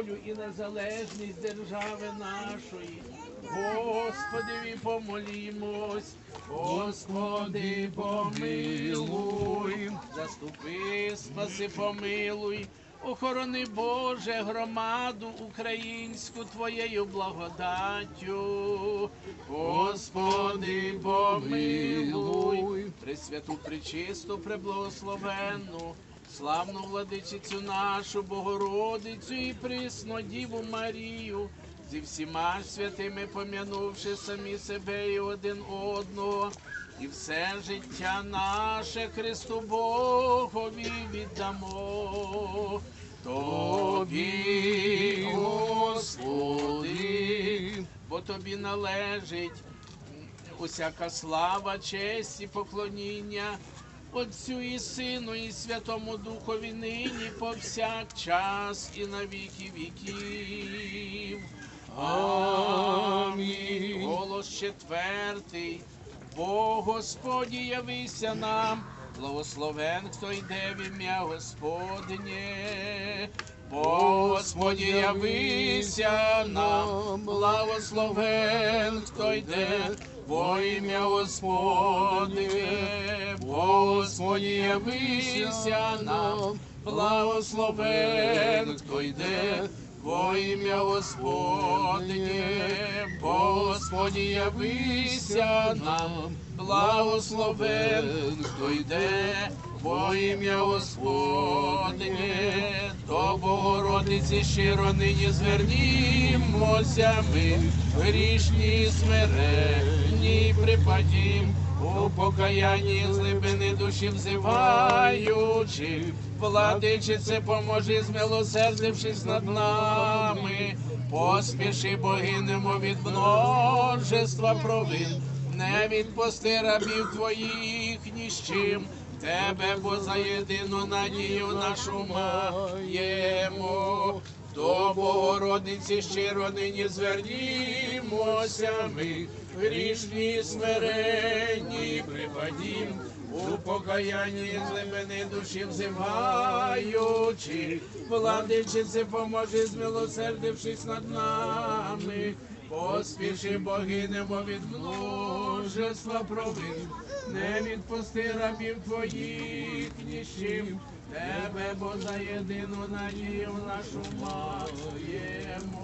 волю і незалежність держави нашої. Господи, помолімось, Господи, помилуй, заступи, спаси, помилуй. Охорони Боже громаду українську Твоєю благодаттю. Господи, помилуй, Пресвяту, пречисту, преблагословенну, славну владичицю нашу Богородицю і присну Діву Марію, зі всіма святими пом'янувши самі себе і один одного, і все життя наше Христу Богові віддамо. Тобі, Господи, бо тобі належить усяка слава, честь і поклоніння Отцю і Сину, і Святому Духові нині повсякчас і на віки віків. Амінь. Голос четвертий. Бо Господі явися нам, благословен, хто йде в ім'я Господнє. Бо Господі явися нам, благословен, хто йде во ім'я Господнє. Бо Господі явися нам, благословен, хто йде во ім'я Господнє. Господі явися нам, благословен, хто йде во ім'я Господнє. До Богородиці щиро нині звернімося ми, грішні смиренні припадім, у покаянні з глибини душі взиваючи, владичице, поможи, змилосердившись над нами, поспіши, бо гинемо від множества провин, не відпусти рабів твоїх ні з чим. Тебе, бо за єдину надію нашу маємо. До Богородиці щиро нині звернімося ми, грішні смиренні припадім, у покаянні з глибини душі взиваючи, владичице, поможи, змилосердившись над нами, поспіши, бо гинемо від множества провин, не відпусти рабів твоїх ні з чим. Тебе, бо єдину надію нашу маємо.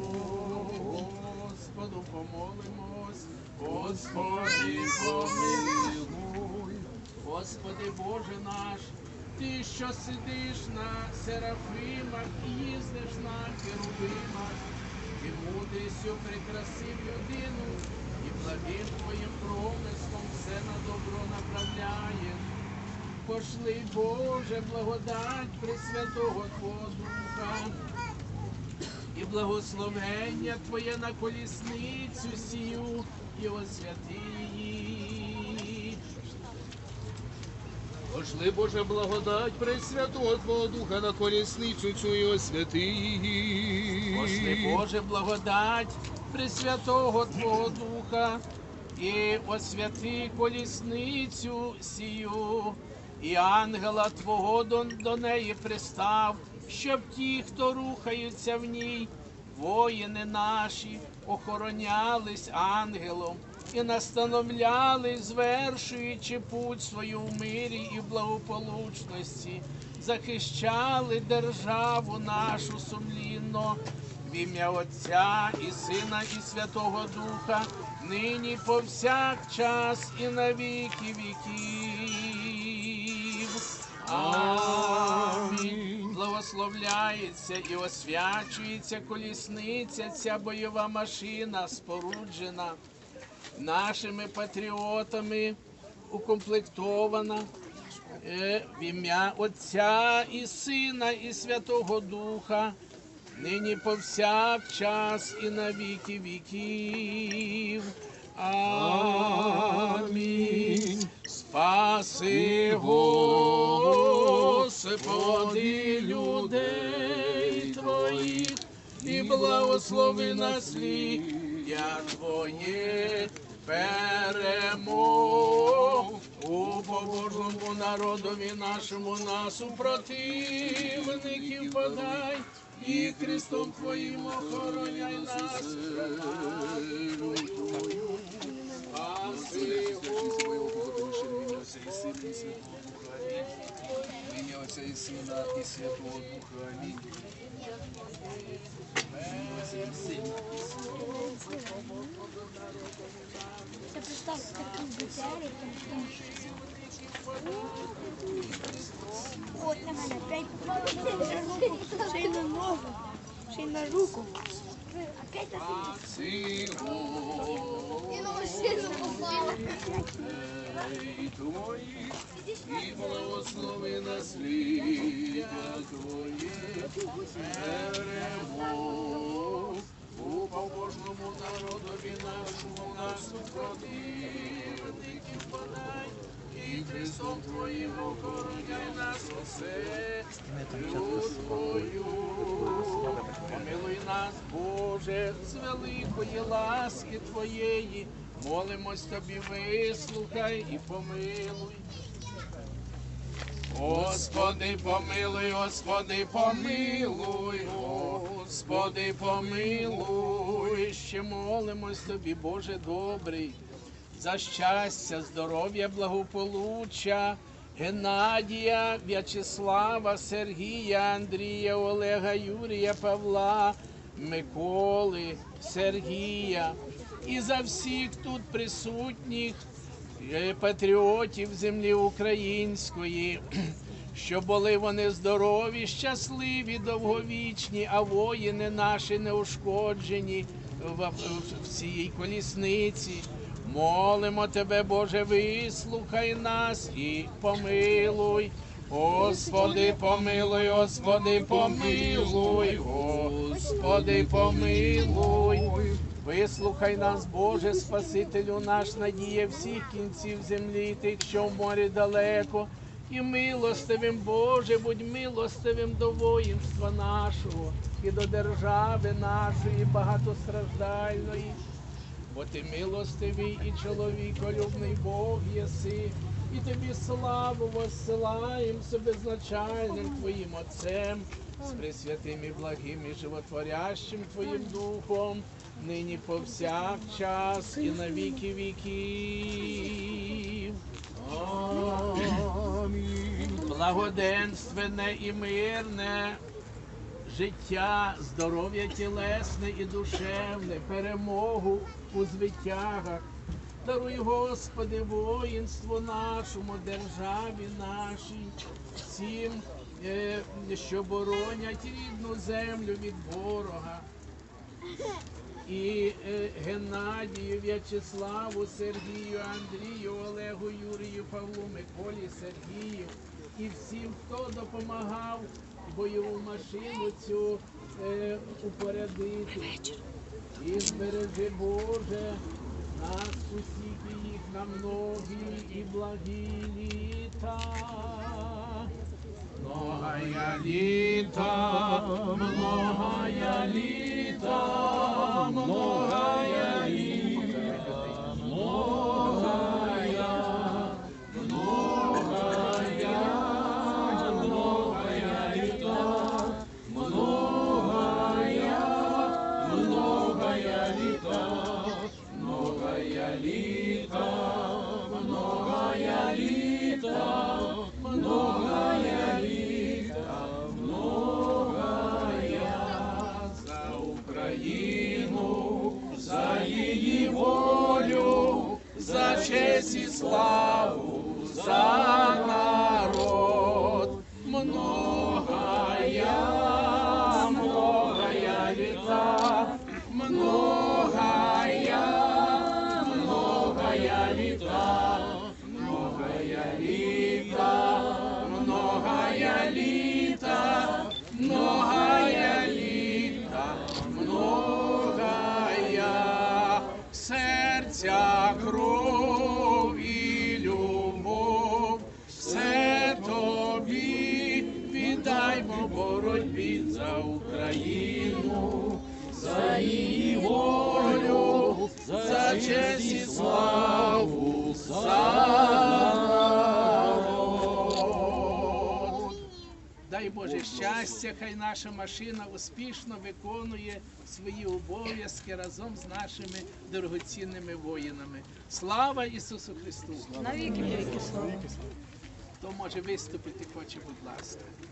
Господу помолимось, Господи помилуй, Господи Боже наш, Ти, що сидиш на серафимах і їздиш на керубимах, ти мудрістю прикрасив людину і благим твоїм промислом все на добро направляєш. Пошли, Боже, благодать Пресвятого Твого Духа і благословення Твоє на колісницю сію і освяти її. Пошли, Боже, благодать Пресвятого Твого Духа на колісницю цю і освяти. Пошли, Боже, благодать Пресвятого Твого Духа і освяти колісницю сію, і ангела Твого до, неї пристав, щоб ті, хто рухаються в ній, воїни наші, охоронялись ангелом і настановляли, звершуючи путь свою в мирі і благополучності, захищали державу нашу сумлінно. В ім'я Отця і Сина, і Святого Духа, нині повсякчас і на віки віків. Благословляється і освячується колісниця, ця бойова машина споруджена нашими патріотами, укомплектована е, в ім'я Отця і Сина, і Святого Духа, нині повсякчас і на віки віків. Амінь. Спаси, Господи, людей Твоїх, і благослови насліддя Твоє перемог. У побожному народові нашому нас у противників подай, і Христом Твоїм охороняй нас. Сина і Святого Духа. Амінь. Я представ таку бутері, там От на мене п'ять ще й на ногу, ще й на руку. Опять на на благослови наслідя Твоє. Упав кожному народові нашому нас і Христом Твоїм охороняй нас усе, Твою. Помилуй нас, Боже, з великої ласки Твоєї, молимось Тобі, вислухай і помилуй. Господи, помилуй, Господи, помилуй, Господи, помилуй, ще молимось Тобі, Боже добрий, за щастя, здоров'я, благополуччя, Геннадія, В'ячеслава, Сергія, Андрія, Олега, Юрія, Павла, Миколи, Сергія і за всіх тут присутніх е, патріотів землі української, щоб були вони здорові, щасливі, довговічні, а воїни наші неушкоджені в, цій колісниці. Молимо тебе, Боже, вислухай нас і помилуй. Господи, помилуй, Господи, помилуй, Господи, помилуй. Вислухай нас, Боже, Спасителю наш, надія всіх кінців землі, тих, що в морі далеко. І милостивим, Боже, будь милостивим до воїнства нашого і до держави нашої багатостраждальної. Бо ти милостивий і чоловіколюбний Бог єси, і тобі славу воссилаєм беззначальним Твоїм Отцем, з пресвятим і благим і животворящим Твоїм Духом, нині повсякчас і на віки віків. Амінь. Благоденственне і мирне життя, здоров'я тілесне і душевне, перемогу у звитягах. Даруй, Господи, воїнству нашому, державі нашій, всім, е, що боронять рідну землю від ворога. І е, Геннадію, В'ячеславу, Сергію, Андрію, Олегу, Юрію, Павлу, Миколі, Сергію і всім, хто допомагав бойову машину цю е, упорядити. І збережи, Боже, нас усіх їх на многі і благі літа. Многая літа, многая літа, многая літа, Ця кров і любов, все тобі віддаймо боротьбі за Україну, за її волю, за честь і славу. За щастя, хай наша машина успішно виконує свої обов'язки разом з нашими дорогоцінними воїнами. Слава Ісусу Христу! Навіки віки слава. Хто може виступити, хоче, будь ласка.